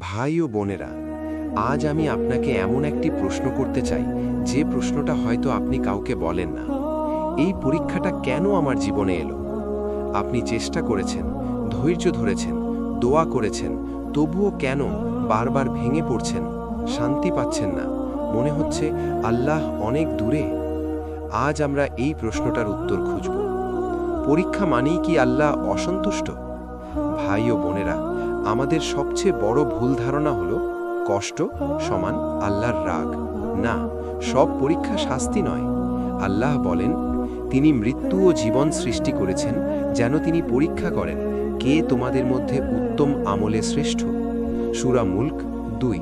ভাই ও বোনেরা, আজ আমি আপনাকে এমন একটি প্রশ্ন করতে চাই, যে প্রশ্নটা হয়তো আপনি কাউকে বলেন না। এই পরীক্ষাটা কেন আমার জীবনে এলো? আপনি চেষ্টা করেছেন, ধৈর্য ধরেছেন, দোয়া করেছেন, তবুও কেন বারবার ভেঙে পড়ছেন, শান্তি পাচ্ছেন না? মনে হচ্ছে আল্লাহ অনেক দূরে। আজ আমরা এই প্রশ্নটার উত্তর খুঁজব। পরীক্ষা মানেই কি আল্লাহ অসন্তুষ্ট? ভাই ও বোনেরা আমাদের সবচেয়ে বড় ভুল ধারণা হলো কষ্ট সমান আল্লাহর রাগ। না, সব পরীক্ষা শাস্তি নয়। আল্লাহ বলেন, তিনি মৃত্যু ও জীবন সৃষ্টি করেছেন যেন তিনি পরীক্ষা করেন কে তোমাদের মধ্যে উত্তম আমলে শ্রেষ্ঠ। সুরা মুল্ক দুই।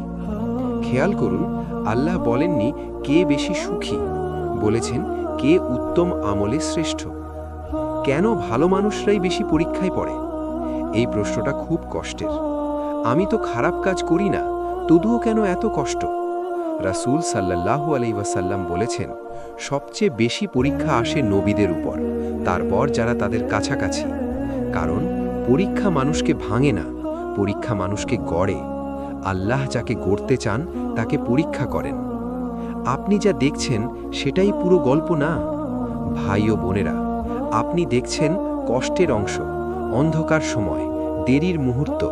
খেয়াল করুন, আল্লাহ বলেননি কে বেশি সুখী, বলেছেন কে উত্তম আমলে শ্রেষ্ঠ। কেন ভালো মানুষরাই বেশি পরীক্ষায় পড়ে? এই প্রশ্নটা খুব কষ্টের। আমি তো খারাপ কাজ করি না তবুও কেন এত কষ্ট? রাসূল সাল্লাল্লাহু আলাইহি ওয়াসাল্লাম বলেছেন, সবচেয়ে বেশি পরীক্ষা আসে নবীদের উপর, তারপর যারা তাদের কাছাকাছি। কারণ, পরীক্ষা মানুষকে ভাঙে না, পরীক্ষা মানুষকে গড়ে। আল্লাহ যাকে গড়তে চান, তাকে পরীক্ষা করেন। আপনি যা দেখছেন, সেটাই পুরো গল্প না? ভাই ও বোনেরা, আপনি দেখছেন কষ্টের অংশ। অন্ধকার সময়, দেরির মুহূর্ত,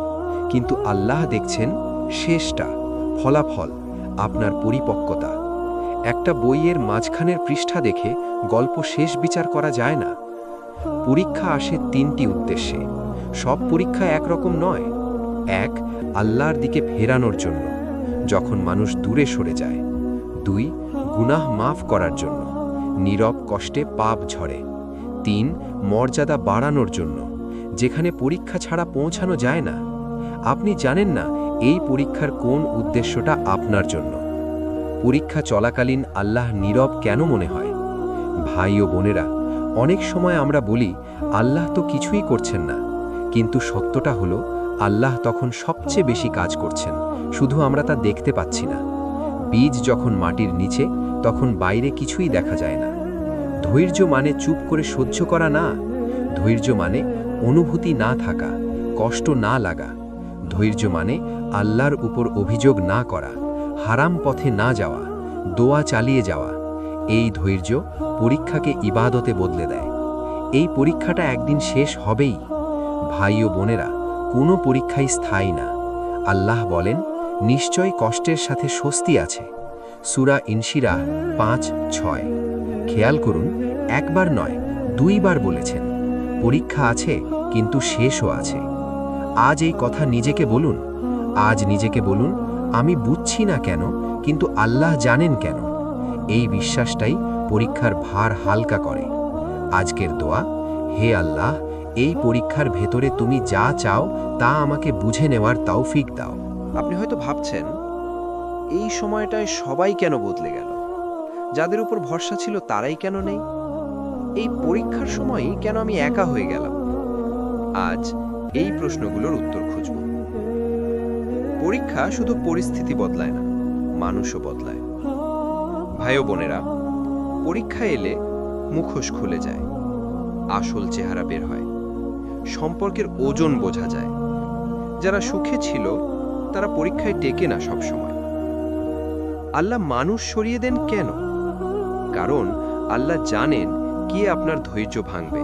কিন্তু আল্লাহ দেখছেন শেষটা, ফলাফল, আপনার পরিপক্কতা। একটা বইয়ের মাঝখানের পৃষ্ঠা দেখে গল্প শেষ বিচার করা যায় না। পরীক্ষা আসে তিনটি উদ্দেশ্যে। সব পরীক্ষা একরকম নয়। এক, আল্লাহর দিকে ফেরানোর জন্য, যখন মানুষ দূরে সরে যায়। দুই, গুনাহ মাফ করার জন্য, নীরব কষ্টে পাপ ঝরে। তিন, মর্যাদা বাড়ানোর জন্য। যেখানে পরীক্ষা ছাড়া পৌঁছানো যায় না। আপনি জানেন না এই পরীক্ষার কোন উদ্দেশ্যটা আপনার জন্য। পরীক্ষা চলাকালীন আল্লাহ নীরব কেন মনে হয়? ভাই ও বোনেরা, অনেক সময় আমরা বলি, আল্লাহ তো কিছুই করছেন না। কিন্তু সত্যটা হলো, আল্লাহ তখন সবচেয়ে বেশি কাজ করছেন, শুধু আমরা তা দেখতে পাচ্ছি না। বীজ যখন মাটির নিচে, তখন বাইরে কিছুই দেখা যায় না। ধৈর্য মানে চুপ করে সহ্য করা না। ধৈর্য মানে অনুভূতি না থাকা, কষ্ট না লাগা। ধৈর্য মানে আল্লাহর উপর অভিযোগ না করা, হারাম পথে না যাওয়া, দোয়া চালিয়ে যাওয়া। এই ধৈর্য পরীক্ষাকে ইবাদতে বদলে দেয়। এই পরীক্ষাটা একদিন শেষ হবেই। ভাই ও বোনেরা, কোনো পরীক্ষাই স্থায়ী না। আল্লাহ বলেন, নিশ্চয় কষ্টের সাথে স্বস্তি আছে। সুরা ইনশিরা পাঁচ, ছয়। খেয়াল করুন, একবার নয়, দুইবার বলেছেন। পরীক্ষা আছে, কিন্তু শেষও আছে। আজ এই কথা নিজেকে বলুন। আজ নিজেকে বলুন, আমি বুঝছি না কেন, কিন্তু আল্লাহ জানেন কেন। এই বিশ্বাসটাই পরীক্ষার ভার হালকা করে। আজকের দোয়া, হে আল্লাহ, এই পরীক্ষার ভেতরে তুমি যা চাও, তা আমাকে বুঝে নেওয়ার তৌফিক দাও। আপনি হয়তো ভাবছেন, এই সময়টায় সবাই কেন বদলে গেল? যাদের উপর ভরসা ছিল তারাই কেন নেই? এই পরীক্ষার সময়ই কেন আমি একা হয়ে গেলাম? আজ এই প্রশ্নগুলোর উত্তর খুঁজব। পরীক্ষা শুধু পরিস্থিতি বদলায় না, মানুষও বদলায়। ভাই বোনেরা, পরীক্ষা এলে মুখোশ খুলে যায়, আসল চেহারা বের হয়, সম্পর্কের ওজন বোঝা যায়। যারা সুখে ছিল, তারা পরীক্ষায় টেকে না সব সময় আল্লাহ মানুষ সরিয়ে দেন কেন? কারণ আল্লাহ জানেন কে আপনার ধৈর্য ভাঙবে?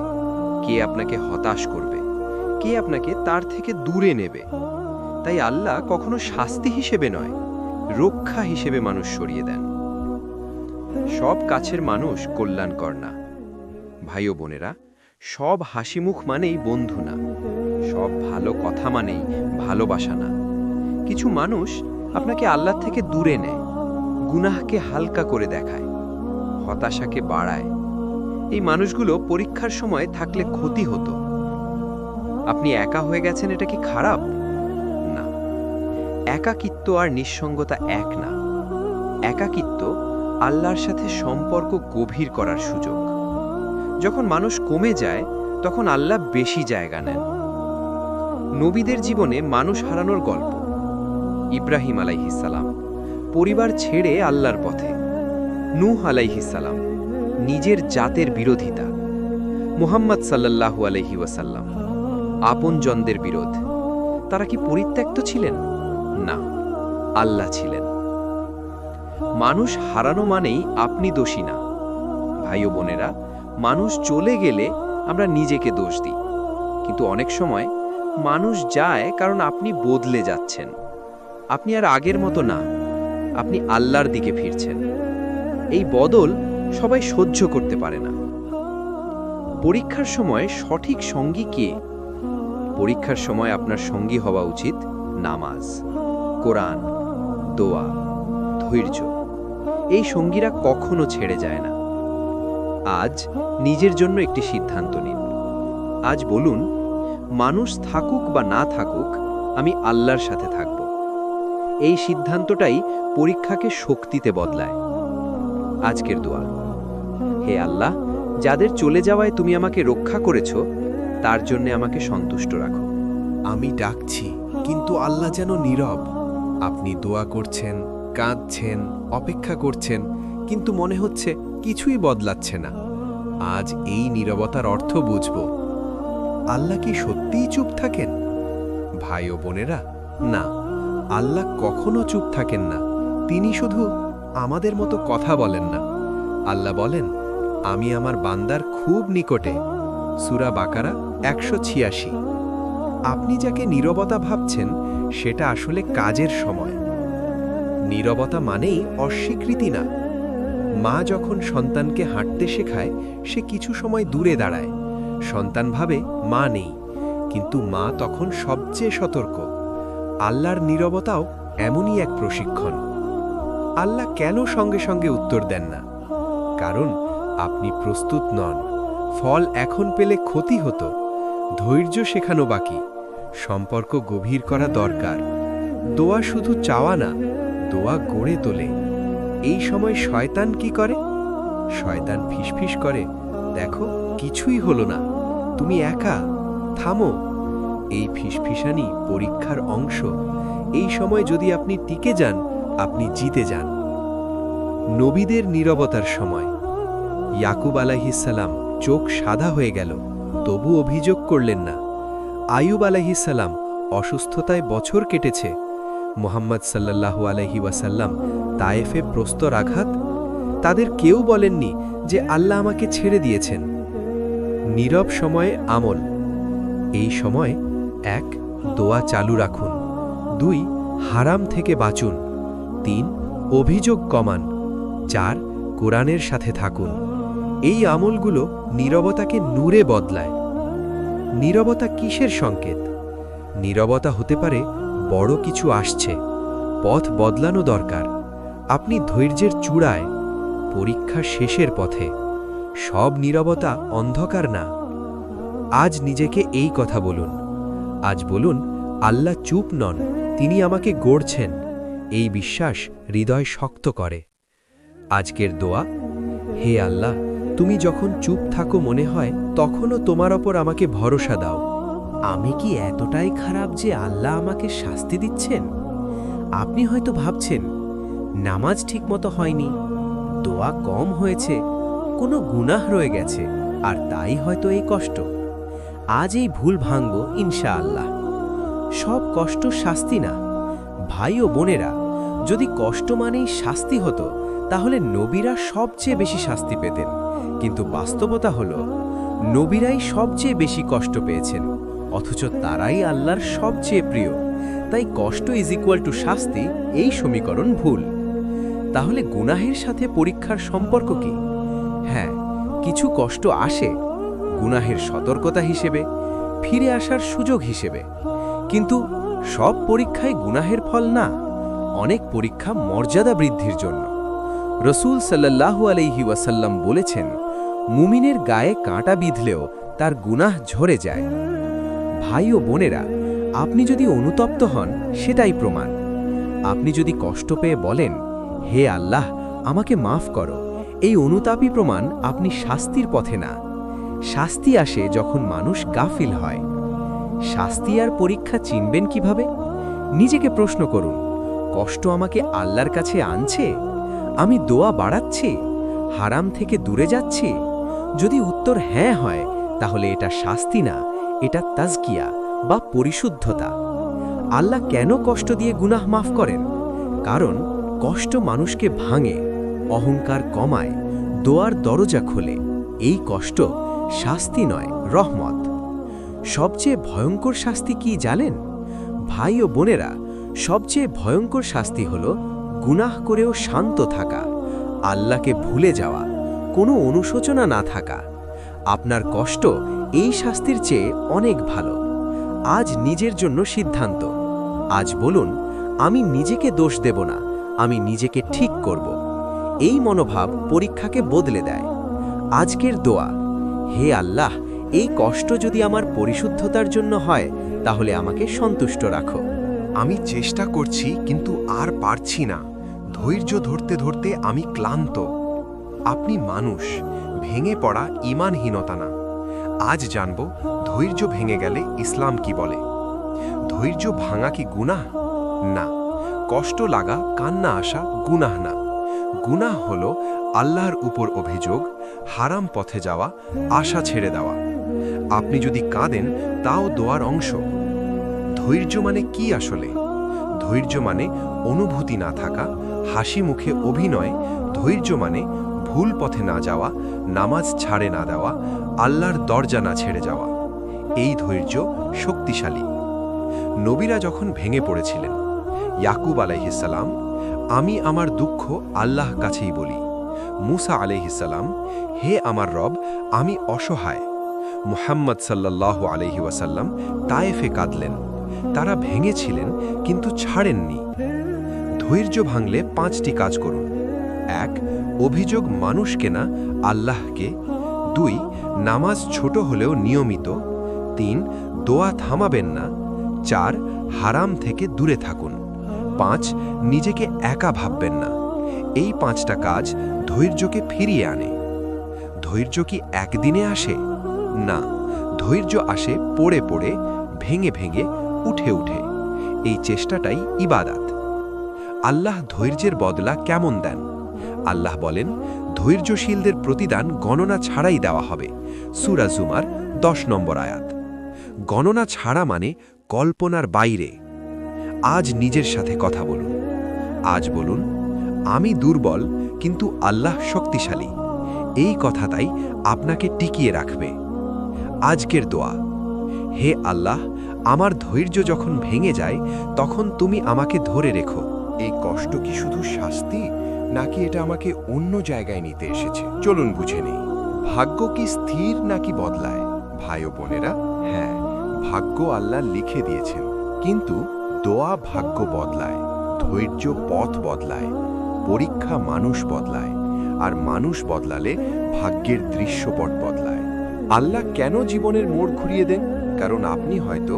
কে আপনাকে হতাশ করবে? কে আপনাকে তার থেকে দূরে নেবে? তাই আল্লাহ কখনো শাস্তি হিসেবে নয়, রক্ষা হিসেবে মানুষ সরিয়ে দেন। সব কাছের মানুষ কল্যাণকর না। ভাই ও বোনেরা, সব হাসিমুখ মানেই বন্ধু না, সব ভালো কথা মানেই ভালোবাসা না। কিছু মানুষ আপনাকে আল্লাহ থেকে দূরে নেয়, গুনাহকে হালকা করে দেখায়, হতাশাকে বাড়ায় এই মানুষগুলো পরীক্ষার সময় থাকলে ক্ষতি হতো। আপনি একা হয়ে গেছেন, এটা কি খারাপ? না। একাকিত্ব আর নিঃসঙ্গতা এক না। একাকিত্ব আল্লাহর সাথে সম্পর্ক গভীর করার সুযোগ। যখন মানুষ কমে যায়, তখন আল্লাহ বেশি জায়গা নেন। নবীদের জীবনে মানুষ হারানোর গল্প। ইব্রাহিম আলাইহিসালাম পরিবার ছেড়ে আল্লাহর পথে। নূহ আলাইহিসালাম নিজের জাতের বিরোধিতা। মুহাম্মদ সাল্লাল্লাহু আলাইহি ওয়াসাল্লাম, আপনজনদের বিরোধ। তারা কি পরিত্যক্ত ছিলেন? না, আল্লাহ ছিলেন। মানুষ হারানো মানেই আপনি দোষী না। ভাই ও বোনেরা, মানুষ চলে গেলে আমরা নিজেকে দোষ দিই। কিন্তু অনেক সময় মানুষ যায় কারণ আপনি বদলে যাচ্ছেন। আপনি আর আগের মতো না, আপনি আল্লাহর দিকে ফিরছেন। এই বদল সবাই সহ্য করতে পারে না। পরীক্ষার সময় সঠিক সঙ্গী কে? পরীক্ষার সময় আপনার সঙ্গী হওয়া উচিত নামাজ, কোরআন, দোয়া, ধৈর্য। এই সঙ্গীরা কখনো ছেড়ে যায় না। আজ নিজের জন্য একটি সিদ্ধান্ত নিন। আজ বলুন, মানুষ থাকুক বা না থাকুক, আমি আল্লাহর সাথে থাকব। এই সিদ্ধান্তটাই পরীক্ষাকে শক্তিতে বদলায়। আজকের দোয়া। হে আল্লাহ, যাদের চলে যাওয়ায় তুমি আমাকে রক্ষা করেছ, তার জন্য আমাকে সন্তুষ্ট রাখো। আমি ডাকছি, কিন্তু আল্লাহ যেন নীরব। আপনি দোয়া করছেন, কাঁদছেন, অপেক্ষা করছেন, কিন্তু মনে হচ্ছে কিছুই বদলাচ্ছে না। আজ এই নীরবতার অর্থ বুঝব। আল্লাহ কি সত্যিই চুপ থাকেন? ভাই ও বোনেরা, না, আল্লাহ কখনো চুপ থাকেন না। তিনি শুধু আমাদের মতো কথা বলেন না। আল্লাহ বলেন আমি আমার বান্দার খুব নিকটে। সুরা বাকারা একশো ছিয়াশি। আপনি যাকে নীরবতা ভাবছেন, সেটা আসলে কাজের সময়। নীরবতা মানেই অস্বীকৃতি না। মা যখন সন্তানকে হাঁটতে শেখায়, সে কিছু সময় দূরে দাঁড়ায়। সন্তান ভাবে, মা নেই। কিন্তু মা তখন সবচেয়ে সতর্ক। আল্লাহর নীরবতাও এমনই এক প্রশিক্ষণ। আল্লাহ কেন সঙ্গে সঙ্গে উত্তর দেন না? কারণ আপনি প্রস্তুত নন। ফল এখন পেলে ক্ষতি হতো। ধৈর্য শেখানো বাকি। সম্পর্ক গভীর করা দরকার। দোয়া শুধু চাওয়া না, দোয়া গড়ে তোলে। এই সময় শয়তান কি করে? শয়তান ফিসফিস করে, দেখো, কিছুই হলো না। তুমি একা, থামো। এই ফিসফিসানি পরীক্ষার অংশ। এই সময় যদি আপনি টিকে যান, আপনি জিতে যান। নবীদের নীরবতার সময়। ইয়াকুব আলাহিসাল্লাম চোখ সাদা হয়ে গেল, তবু অভিযোগ করলেন না। আয়ুব আলাহিসাল্লাম অসুস্থতায় বছর কেটেছে। মোহাম্মদ সাল্লাল্লাহু আলহি ওয়াসাল্লাম তায়েফে প্রস্তর আঘাত তাদের কেউ বলেননি যে আল্লাহ আমাকে ছেড়ে দিয়েছেন। নীরব সময়ে আমল। এই সময় এক, দোয়া চালু রাখুন। দুই, হারাম থেকে বাঁচুন। তিন, অভিযোগ কমান। চার, কোরআনের সাথে থাকুন। এই আমলগুলো নীরবতাকে নূরে বদলায়। নীরবতা কিসের সংকেত? নীরবতা হতে পারে বড় কিছু আসছে, পথ বদলানো দরকার। আপনি ধৈর্যের চূড়ায়, পরীক্ষা শেষের পথে। সব নীরবতা অন্ধকার না। আজ নিজেকে এই কথা বলুন। আজ বলুন, আল্লাহ চুপ নন, তিনি আমাকে গড়ছেন। এই বিশ্বাস হৃদয় শক্ত করে। আজকের দোয়া, হে আল্লাহ তুমি যখন চুপ থাকো মনে হয়, তখনও তোমার ওপর আমাকে ভরসা দাও। আমি কি এতটাই খারাপ যে আল্লাহ আমাকে শাস্তি দিচ্ছেন? আপনি হয়তো ভাবছেন, নামাজ ঠিকমতো হয়নি, দোয়া কম হয়েছে, কোনো গুনাহ রয়ে গেছে, আর তাই হয়তো এই কষ্ট। আজ এই ভুল ভাঙব, ইনশাআল্লাহ। সব কষ্ট শাস্তি না। ভাই ও বোনেরা, যদি কষ্ট মানেই শাস্তি হতো তাহলে নবীরা সবচেয়ে বেশি শাস্তি পেতেন। কিন্তু বাস্তবতা হল, নবীরাই সবচেয়ে বেশি কষ্ট পেয়েছেন, অথচ তারাই আল্লাহর সবচেয়ে প্রিয়। তাই কষ্ট ইজ ইকুয়াল টু শাস্তি, এই সমীকরণ ভুল। তাহলে গুনাহের সাথে পরীক্ষার সম্পর্ক কি? হ্যাঁ কিছু কষ্ট আসে, গুনাহের সতর্কতা হিসেবে, ফিরে আসার সুযোগ হিসেবে। কিন্তু সব পরীক্ষায় গুনাহের ফল না, অনেক পরীক্ষা মর্যাদা বৃদ্ধির জন্য। রসুল সাল্লাল্লাহু আলাইহি ওয়াসাল্লাম বলেছেন, মুমিনের গায়ে কাঁটা বিঁধলেও তার গুনাহ ঝরে যায়। ভাই ও বোনেরা, আপনি যদি অনুতপ্ত হন, সেটাই প্রমাণ। আপনি যদি কষ্ট পেয়ে বলেন, হে আল্লাহ, আমাকে মাফ করো। এই অনুতাপই প্রমাণ আপনি শাস্তির পথে না। শাস্তি আসে যখন মানুষ গাফিল হয়। শাস্তি আর পরীক্ষা চিনবেন কীভাবে? নিজেকে প্রশ্ন করুন, কষ্ট আমাকে আল্লাহর কাছে আনছে? আমি দোয়া বাড়াচ্ছি, হারাম থেকে দূরে যাচ্ছি। যদি উত্তর হ্যাঁ হয়, তাহলে এটা শাস্তি না, এটা তাজকিয়া বা পরিশুদ্ধতা। আল্লাহ কেন কষ্ট দিয়ে গুনাহ মাফ করেন? কারণ কষ্ট মানুষকে ভাঙে, অহংকার কমায়, দোয়ার দরজা খোলে। এই কষ্ট শাস্তি নয়, রহমত। সবচেয়ে ভয়ঙ্কর শাস্তি কি জানেন? ভাই ও বোনেরা, সবচেয়ে ভয়ঙ্কর শাস্তি হল গুনাহ করেও শান্ত থাকা, আল্লাহকে ভুলে যাওয়া, কোনো অনুশোচনা না থাকা। আপনার কষ্ট এই শাস্তির চেয়ে অনেক ভালো। আজ নিজের জন্য সিদ্ধান্ত। আজ বলুন, আমি নিজেকে দোষ দেব না, আমি নিজেকে ঠিক করব। এই মনোভাব পরীক্ষাকে বদলে দেয়। আজকের দোয়া, হে আল্লাহ, এই কষ্ট যদি আমার পরিশুদ্ধতার জন্য হয়, তাহলে আমাকে সন্তুষ্ট রাখো। আমি চেষ্টা করছি, কিন্তু আর পারছি না। ধৈর্য ধরতে ধরতে আমি ক্লান্ত। আপনি মানুষ, ভেঙে পড়া ইমানহীনতা না। আজ জানব ধৈর্য ভেঙে গেলে ইসলাম কি বলে। ধৈর্য ভাঙা কি গুনাহ? না। কষ্ট লাগা, কান্না আসা গুনাহ না। গুনাহ হল আল্লাহর উপর অভিযোগ, হারাম পথে যাওয়া, আশা ছেড়ে দেওয়া। আপনি যদি কাঁদেন, তাও দোয়ার অংশ। ধৈর্য মানে কি আসলে? ধৈর্য মানে অনুভূতি না থাকা হাসি মুখে অভিনয়, ধৈর্য মানে ভুল পথে না যাওয়া, নামাজ ছাড়ে না দেওয়া, আল্লাহর দরজা না ছেড়ে যাওয়া। এই ধৈর্য শক্তিশালী। নবীরা যখন ভেঙে পড়েছিলেন, ইয়াকুব আলাইহিসাল্লাম আমি আমার দুঃখ আল্লাহ কাছেই বলি। মুসা আলাইহিসাল্লাম হে আমার রব, আমি অসহায়। মুহাম্মদ সাল্লাল্লাহু আলহি ওয়াসাল্লাম তায়েফে কাঁদলেন। তারা ভেঙেছিলেন, কিন্তু ছাড়েননি। ধৈর্য ভাঙলে পাঁচটি কাজ করুন। এক, অভিযোগ মানুষ কেনা, আল্লাহকে। দুই, নামাজ ছোট হলেও নিয়মিত। তিন, দোয়া থামাবেন না। চার, হারাম থেকে দূরে থাকুন। পাঁচ, নিজেকে একা ভাববেন না। এই পাঁচটা কাজ ধৈর্যকে ফিরিয়ে আনে। ধৈর্য কি একদিনে আসে? না, ধৈর্য আসে পড়ে পড়ে, ভেঙে ভেঙে, উঠে উঠে। এই চেষ্টাটাই ইবাদাত। আল্লাহ ধৈর্যের বদলা কেমন দেন? আল্লাহ বলেন, ধৈর্যশীলদের প্রতিদান গণনা ছাড়াই দেওয়া হবে। সুরা জুমার দশ নম্বর আয়াত। গণনা ছাড়া মানে কল্পনার বাইরে। আজ নিজের সাথে কথা বলুন। আজ বলুন, আমি দুর্বল, কিন্তু আল্লাহ শক্তিশালী। এই কথাটাই আপনাকে টিকিয়ে রাখবে। আজকের দোয়া, হে আল্লাহ, আমার ধৈর্য যখন ভেঙে যায়, তখন তুমি আমাকে ধরে রেখো। এই কষ্ট কি শুধু শাস্তি, নাকি এটা আমাকে অন্য জায়গায় নিতে এসেছে? চলুন বুঝে নেই। ভাগ্য কি স্থির নাকি বদলায়? ভাই ও বোনেরা হ্যাঁ ভাগ্য আল্লাহ লিখে দিয়েছেন। কিন্তু দোয়া ভাগ্য বদলায়, ধৈর্য পথ বদলায়, পরীক্ষা মানুষ বদলায়, আর মানুষ বদলালে ভাগ্যের দৃশ্যপট বদলায়। আল্লাহ কেন জীবনের মোড় ঘুরিয়ে দেন? কারণ আপনি হয়তো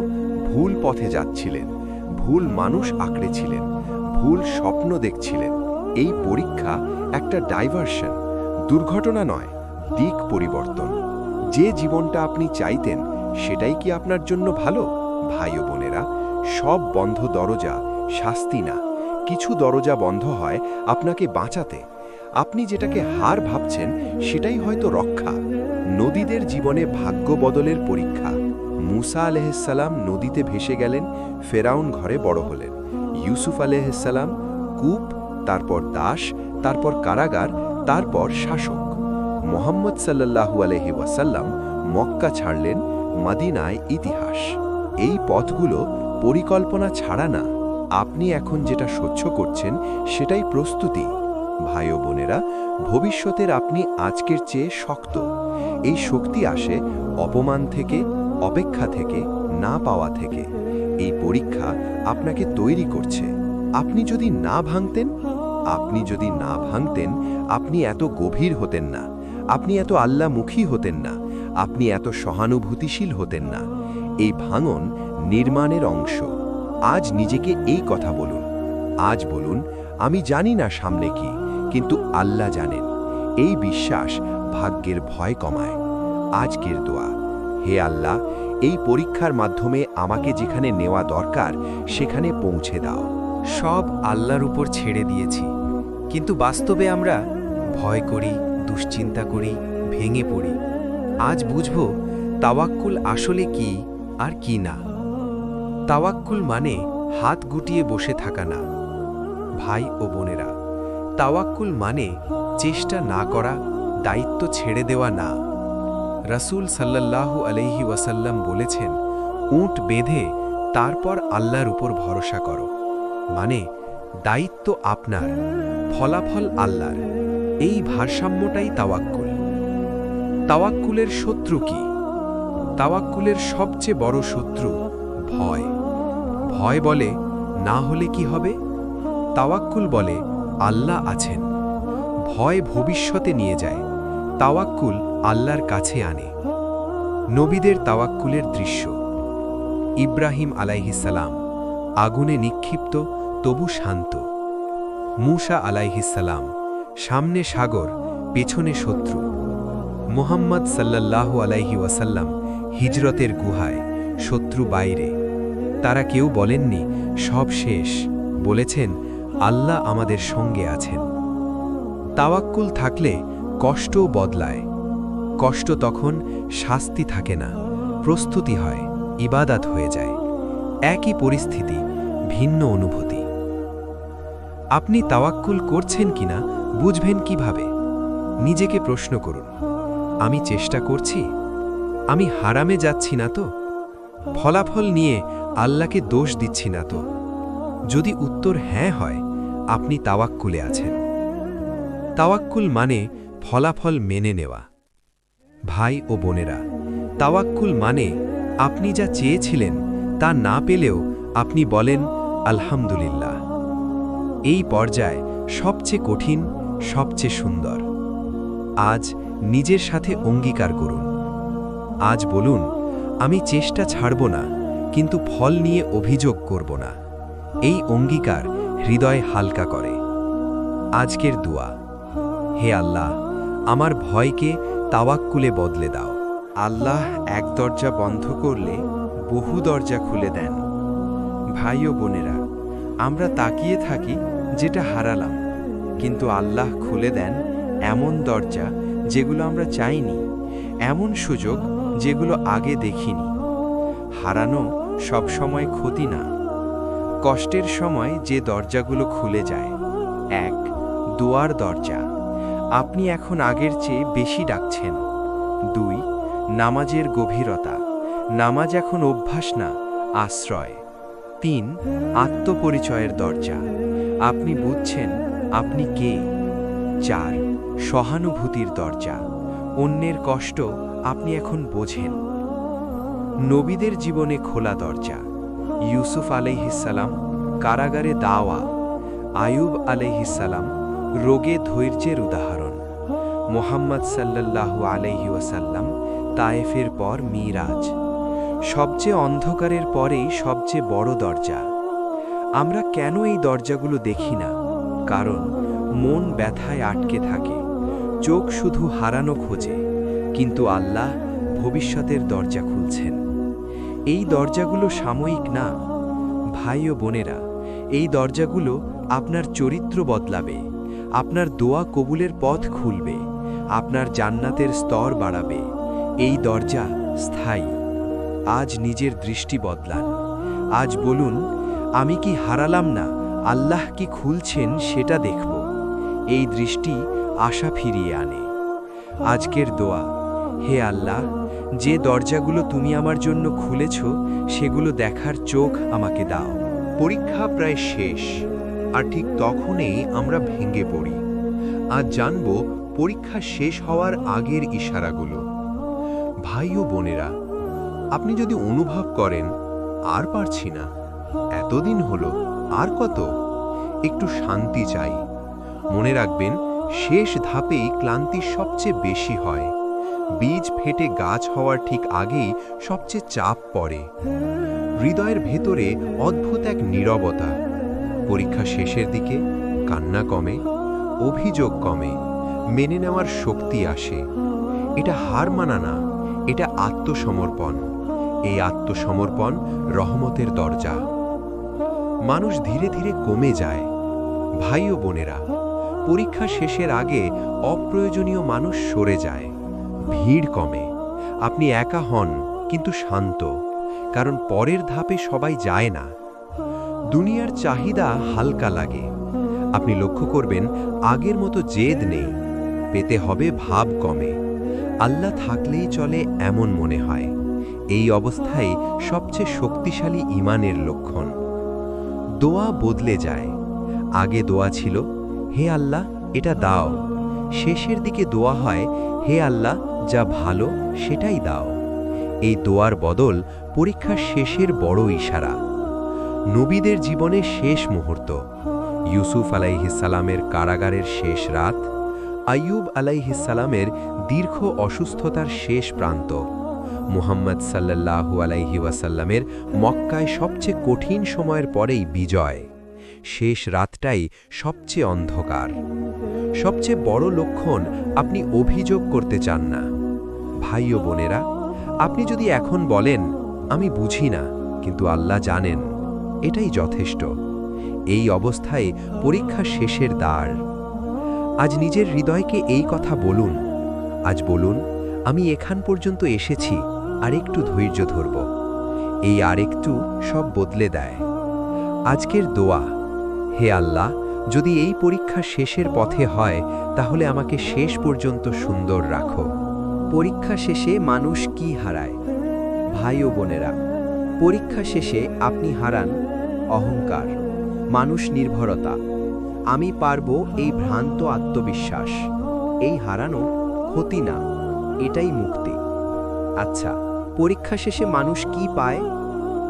ভুল পথে যাচ্ছিলেন, ভুল মানুষ আঁকড়েছিলেন ভুল স্বপ্ন দেখছিলেন। এই পরীক্ষা একটা ডাইভারশন দুর্ঘটনা নয়, দিক পরিবর্তন। যে জীবনটা আপনি চাইতেন, সেটাই কি আপনার জন্য ভালো? ভাই ও বোনেরা, সব বন্ধ দরজা, শাস্তি না। কিছু দরজা বন্ধ হয় আপনাকে বাঁচাতে। আপনি যেটাকে হার ভাবছেন, সেটাই হয়তো রক্ষা। নদীদের জীবনে ভাগ্য বদলের পরীক্ষা। মুসা আলহিসাল্লাম নদীতে ভেসে গেলেন, ফেরাউন ঘরে বড় হলেন। ইউসুফ আলহিসাল্লাম কূপ, তারপর দাস, তারপর কারাগার, তারপর শাসক। মোহাম্মদ সাল্লাহু আলহি ওয়াসাল্লাম মক্কা ছাড়লেন, মাদিনায় ইতিহাস। এই পথগুলো পরিকল্পনা ছাড়া না, আপনি এখন যেটা সহ্য করছেন সেটাই প্রস্তুতি। ভাই ও বোনেরা, ভবিষ্যতের আপনি আজকের চেয়ে শক্ত। এই শক্তি আসে অপমান থেকে, অপেক্ষা থেকে, না পাওয়া থেকে। এই পরীক্ষা আপনাকে তৈরি করছে। আপনি যদি না ভাঙতেন, আপনি যদি না ভাঙতেন, আপনি এত গভীর হতেন না। আপনি এত আল্লামুখী হতেন না। আপনি এত সহানুভূতিশীল হতেন না। এই ভাঙন নির্মাণের অংশ। আজ নিজেকে এই কথা বলুন। আজ বলুন, আমি জানি না সামনে কি, কিন্তু আল্লাহ জানেন। এই বিশ্বাস ভাগ্যের ভয় কমায়। আজকের দোয়া। হে আল্লাহ, এই পরীক্ষার মাধ্যমে আমাকে যেখানে নেওয়া দরকার, সেখানে পৌঁছে দাও। সব আল্লাহর উপর ছেড়ে দিয়েছি। কিন্তু বাস্তবে আমরা ভয় করি, দুশ্চিন্তা করি, ভেঙে পড়ি। আজ বুঝব তাওয়াক্কুল আসলে কি আর কি না। তাওয়াক্কুল মানে হাত গুটিয়ে বসে থাকা না। ভাই ও বোনেরা, তাওয়াক্কুল মানে চেষ্টা না করা, দায়িত্ব ছেড়ে দেওয়া না। রাসূল সাল্লাল্লাহু আলাইহি ওয়াসাল্লাম বলেছেন, উট বেঁধে তারপর আল্লাহর উপর ভরসা করো। মানে দায়িত্ব আপনার, ফলাফল আল্লাহর। এই ভারসাম্যটাই তাওয়াক্কুল। তাওয়াক্কুলের শত্রু কি? তাওয়াক্কুলের সবচেয়ে বড় শত্রু ভয়। ভয় বলে, না হলে কি হবে? তাওয়াক্কুল বলে, আল্লাহ আছেন। ভয় ভবিষ্যতে নিয়ে যায়। তাওয়াক্কুল আল্লাহর কাছে আনে। নবীদের তাওয়াক্কুলের দৃশ্য। ইব্রাহিম আলাইহিসালাম আগুনে নিক্ষিপ্ত, তবু শান্ত। মূসা আলাইহিসালাম সামনে সাগর, পেছনে শত্রু। মোহাম্মদ সাল্লাল্লাহু আলাইহি ওয়াসাল্লাম হিজরতের গুহায়, শত্রু বাইরে। তারা কেউ বলেননি, সব শেষ। বলেছেন, আল্লাহ আমাদের সঙ্গে আছেন। তাওয়াক্কুল থাকলে কষ্টও বদলায়। কষ্ট তখন শাস্তি থাকে না, প্রস্তুতি হয়, ইবাদাত হয়ে যায়। একই পরিস্থিতি, ভিন্ন অনুভূতি। আপনি তাওয়াক্কুল করছেন কিনা বুঝবেন কীভাবে? নিজেকে প্রশ্ন করুন, আমি চেষ্টা করছি? আমি হারামে যাচ্ছি না তো? ফলাফল নিয়ে আল্লাহকে দোষ দিচ্ছি না তো? যদি উত্তর হ্যাঁ হয়, আপনি তাওয়াক্কুলে আছেন। তাওয়াক্কুল মানে ফলাফল মেনে নেওয়া। ভাই ও বোনেরা, তাওয়াক্কুল মানে আপনি যা চেয়েছিলেন তা না পেলেও আপনি বলেন, আলহামদুলিল্লাহ। এই পর্যায় সবচেয়ে কঠিন, সবচেয়ে সুন্দর। আজ নিজের সাথে অঙ্গীকার করুন। আজ বলুন, আমি চেষ্টা ছাড়ব না, কিন্তু ফল নিয়ে অভিযোগ করব না। এই অঙ্গীকার হৃদয় হালকা করে। আজকের দোয়া, হে আল্লাহ আমার ভয়কে তাওয়াক্কুলে বদলে দাও। আল্লাহ এক দরজা বন্ধ করলে বহু দরজা খুলে দেন। ভাই ও বোনেরা, আমরা তাকিয়ে থাকি যেটা হারালাম, কিন্তু আল্লাহ খুলে দেন এমন দরজা যেগুলো আমরা চাইনি, এমন সুযোগ যেগুলো আগে দেখিনি। হারানো সবসময় ক্ষতি না। কষ্টের সময় যে দরজাগুলো খুলে যায়, এক, দোয়ার দরজা। আপনি এখন আগের চেয়ে বেশি ডাকছেন। দুই, নামাজের গভীরতা। নামাজ এখন অভ্যাস না, আশ্রয়। তিন, আত্মপরিচয়ের দরজা। আপনি বুঝছেন, আপনি কে? চার, সহানুভূতির দরজা। অন্যের কষ্ট আপনি এখন বোঝেন। নবীদের জীবনে খোলা দরজা। ইউসুফ আলাইহিসাল্লাম কারাগারে দাওয়া। আয়ুব আলাইহিসাল্লাম রোগে ধৈর্যের উদাহরণ। মোহাম্মদ সাল্লাল্লাহু আলাইহি ওয়াসাল্লাম তায়েফের পর মিরাজ। সবচেয়ে অন্ধকারের পরেই সবচেয়ে বড় দরজা। আমরা কেন এই দরজাগুলো দেখি না? কারণ মন ব্যথায় আটকে থাকে। চোখ শুধু হারানো খোঁজে, কিন্তু আল্লাহ ভবিষ্যতের দরজা খুলছেন। এই দরজাগুলো সাময়িক না। ভাই ও বোনেরা, এই দরজাগুলো আপনার চরিত্র বদলাবে, আপনার দোয়া কবুলের পথ খুলবে। আপনার জান্নাতের স্তর বাড়াবে। এই দরজা স্থায়ী। আজ নিজের দৃষ্টি বদলান। আজ বলুন, আমি কি হারালাম না? আল্লাহ কি খুলছেন সেটা দেখব। এই দৃষ্টি আশা ফিরিয়ে আনে। আজকের দোয়া, হে আল্লাহ, যে দরজাগুলো তুমি আমার জন্য খুলেছ, সেগুলো দেখার চোখ আমাকে দাও। পরীক্ষা প্রায় শেষ, আর ঠিক তখনই আমরা ভেঙে পড়ি। আজ জানব পরীক্ষা শেষ হওয়ার আগের ইশারাগুলো। ভাই ও বোনেরা, আপনি যদি অনুভব করেন, আর পারছি না। এতদিন হলো, আর কত? একটু শান্তি চাই। মনে রাখবেন, শেষ ধাপেই ক্লান্তি সবচেয়ে বেশি হয়। বীজ ফেটে গাছ হওয়ার ঠিক আগেই সবচেয়ে চাপ পড়ে। হৃদয়ের ভেতরে অদ্ভুত এক নীরবতা। পরীক্ষা শেষের দিকে কান্না কমে, অভিযোগ কমে। মেনে নেওয়ার শক্তি আসে। এটা হার মানা না, এটা আত্মসমর্পণ। এই আত্মসমর্পণ রহমতের দরজা। মানুষ ধীরে ধীরে কমে যায়। ভাই ও বোনেরা, পরীক্ষা শেষের আগে অপ্রয়োজনীয় মানুষ সরে যায়। ভিড় কমে। আপনি একা হন, কিন্তু শান্ত। কারণ পরের ধাপে সবাই যায় না। দুনিয়ার চাহিদা হালকা লাগে। আপনি লক্ষ্য করবেন, আগের মতো জেদ নেই। পেতে হবে ভাব কমে। আল্লাহ থাকলেই চলে এমন মনে হয়। এই অবস্থায় সবচেয়ে শক্তিশালী ইমানের লক্ষণ। দোয়া বদলে যায়। আগে দোয়া ছিল, হে আল্লাহ, এটা দাও। শেষের দিকে দোয়া হয়, হে আল্লাহ, যা ভালো, সেটাই দাও। এই দোয়ার বদল পরীক্ষার শেষের বড় ইশারা। নবীদের জীবনে শেষ মুহূর্ত। ইউসুফ আলাইহিসালামের কারাগারের শেষ রাত আইয়ুব আলাইহিসালামের দীর্ঘ অসুস্থতার শেষ প্রান্ত। মুহাম্মদ সাল্লাল্লাহু আলাইহি ওয়াসাল্লামের মক্কায় সবচেয়ে কঠিন সময়ের পরেই বিজয়। শেষ রাতটাই সবচেয়ে অন্ধকার। সবচেয়ে বড় লক্ষণ আপনি অভিযোগ করতে চান না। ভাই ও বোনেরা, আপনি যদি এখন বলেন, আমি বুঝি না, কিন্তু আল্লাহ জানেন, এটাই যথেষ্ট। এই অবস্থায় পরীক্ষা শেষের দ্বার। আজ নিজের হৃদয়কে এই কথা বলুন। আজ বলুন, আমি এখান পর্যন্ত এসেছি আর একটু ধৈর্য ধরব। এই আরেকটু সব বদলে দেয়। আজকের দোয়া, হে আল্লাহ, যদি এই পরীক্ষা শেষের পথে হয়, তাহলে আমাকে শেষ পর্যন্ত সুন্দর রাখো। পরীক্ষা শেষে মানুষ কি হারায়? ভাই ও বোনেরা, পরীক্ষা শেষে আপনি হারান অহংকার, মানুষ নির্ভরতা। আমি পারব এই ভ্রান্ত আত্মবিশ্বাস। এই হারানো ক্ষতি না, এটাই মুক্তি। আচ্ছা পরীক্ষা শেষে মানুষ কি পায়?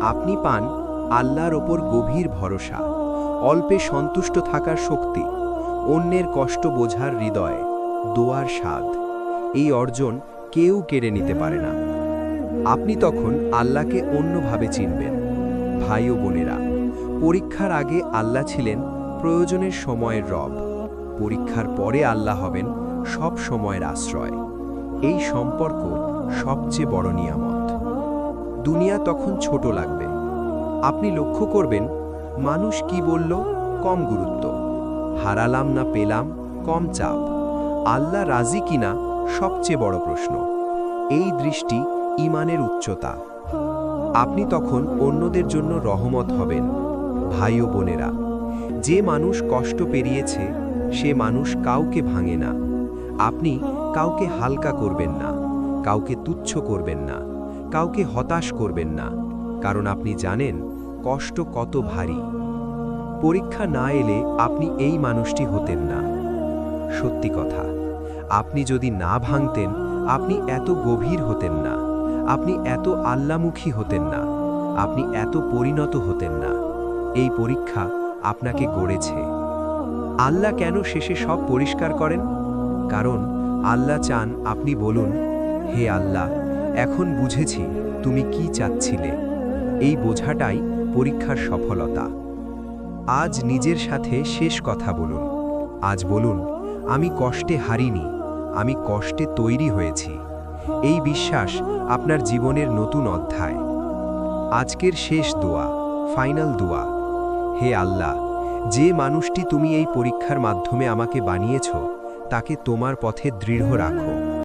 আপনি পান আল্লাহর ওপর গভীর ভরসা, অল্পে সন্তুষ্ট থাকার শক্তি, অন্যের কষ্ট বোঝার হৃদয়, দোয়ার স্বাদ। এই অর্জন কেউ কেড়ে নিতে পারে না। আপনি তখন আল্লাহকে অন্যভাবে চিনবেন। ভাই ও বোনেরা, পরীক্ষার আগে আল্লাহ ছিলেন প্রয়োজনের সময়ের রব, পরীক্ষার পরে আল্লাহ হবেন সব সময়ের আশ্রয়। এই সম্পর্ক সবচেয়ে বড় নিয়ামত। দুনিয়া তখন ছোট লাগবে। আপনি লক্ষ্য করবেন, মানুষ কি বলল? কম গুরুত্ব। হারালাম না পেলাম, কম চাপ। আল্লাহ রাজি কিনা? সবচেয়ে বড় প্রশ্ন। এই দৃষ্টি ইমানের উচ্চতা। আপনি তখন অন্যদের জন্য রহমত হবেন, ভাই ও বোনেরা। যে মানুষ কষ্ট পেরিয়েছে, সে মানুষ কাউকে ভাঙে না। আপনি কাউকে হালকা করবেন না, কাউকে তুচ্ছ করবেন না, কাউকে হতাশ করবেন না, কারণ আপনি জানেন কষ্ট কত ভারী। পরীক্ষা না এলে আপনি এই মানুষটি হতেন না। সত্যি কথা, আপনি যদি না ভাঙতেন, আপনি এত গভীর হতেন না, আপনি এত আল্লামুখী হতেন না, আপনি এত পরিণত হতেন না। এই পরীক্ষা আপনাকে গড়েছে। আল্লাহ কেন শেষে সব পরিষ্কার করেন? কারণ আল্লাহ চান আপনি বলুন, হে আল্লাহ, এখন বুঝেছি তুমি কি চাচ্ছিলে। এই বোঝাটাই পরীক্ষার সফলতা। আজ নিজের সাথে শেষ কথা বলুন। আজ বলুন, আমি কষ্টে হারিনি, আমি কষ্টে তৈরি হয়েছি। এই বিশ্বাস আপনার জীবনের নতুন অধ্যায়। আজকের শেষ দোয়া, ফাইনাল দোয়া। হে আল্লাহ, যে মানুষটি তুমি এই পরীক্ষার মাধ্যমে আমাকে বানিয়েছ, তাকে তোমার পথে দৃঢ় রাখো।